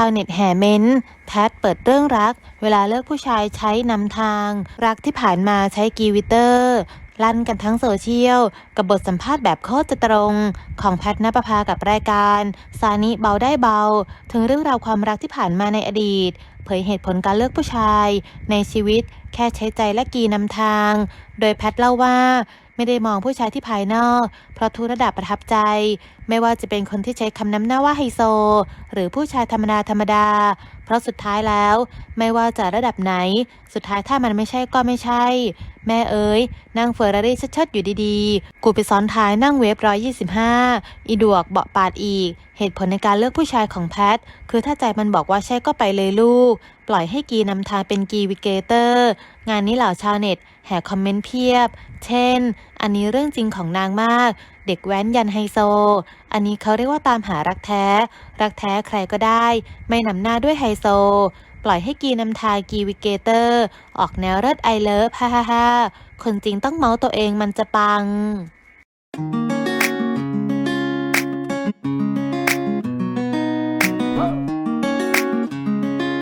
าวเน็ตแห่เม้นต์แพทเปิดเรื่องรัก เวลาเลิกผู้ชายใช้นำทาง รักที่ผ่านมาใช้กีวิเตอร์ลั่นกันทั้งโซเชียล กับบทสัมภาษณ์แบบโคตรจะตรง ของแพทนปภากับรายการซานิเบาได้เบา ถึงเรื่องราวความรักที่ผ่านมาในอดีต เผยเหตุผลการเลือกผู้ชาย ในชีวิตแค่ใช้ใจและกีนำทาง โดยแพทเล่าว่า ไม่ได้มองผู้ชายที่ภายนอก เพราะทุกระดับประทับใจ ไม่ว่าจะเป็นคนที่ใช้คำนำหน้าว่าไฮโซ หรือผู้ชายธรรมดาธรรมดา ราะสุดท้ายแล้ว ไม่ว่าจะระดับไหน สุดท้ายถ้ามันไม่ใช่ก็ไม่ใช่ แม่เอ๋ยนั่งเฟอร์รารี่เชิดๆอยู่ดีๆ กูไปซ้อนท้ายนั่งเวฟร้อยยี่สิบห้าอีดวกเบาะปาดอีก เหตุผลในการเลือกผู้ชายของแพท คือถ้าใจมันบอกว่าใช่ก็ไปเลยลูก ปล่อยให้กีนำทางเป็นกีวิเกเตอร์ งานนี้เหล่าชาวเน็ตแห่คอมเมนต์เพียบ เช่น อันนี้เรื่องจริงของนางมากเด็กแว้นยันไฮโซ อันนี้เขาเรียกว่าตามหารักแท้ รักแท้ใครก็ได้ ไม่นำหน้าด้วยไฮโซ ปล่อยให้กีนำทางกีวิกเกเตอร์ ออกแนวเลิศไอเลิฟฮ่าฮ่าฮ่าคนจริงต้องเมาตัวเองมันจะปัง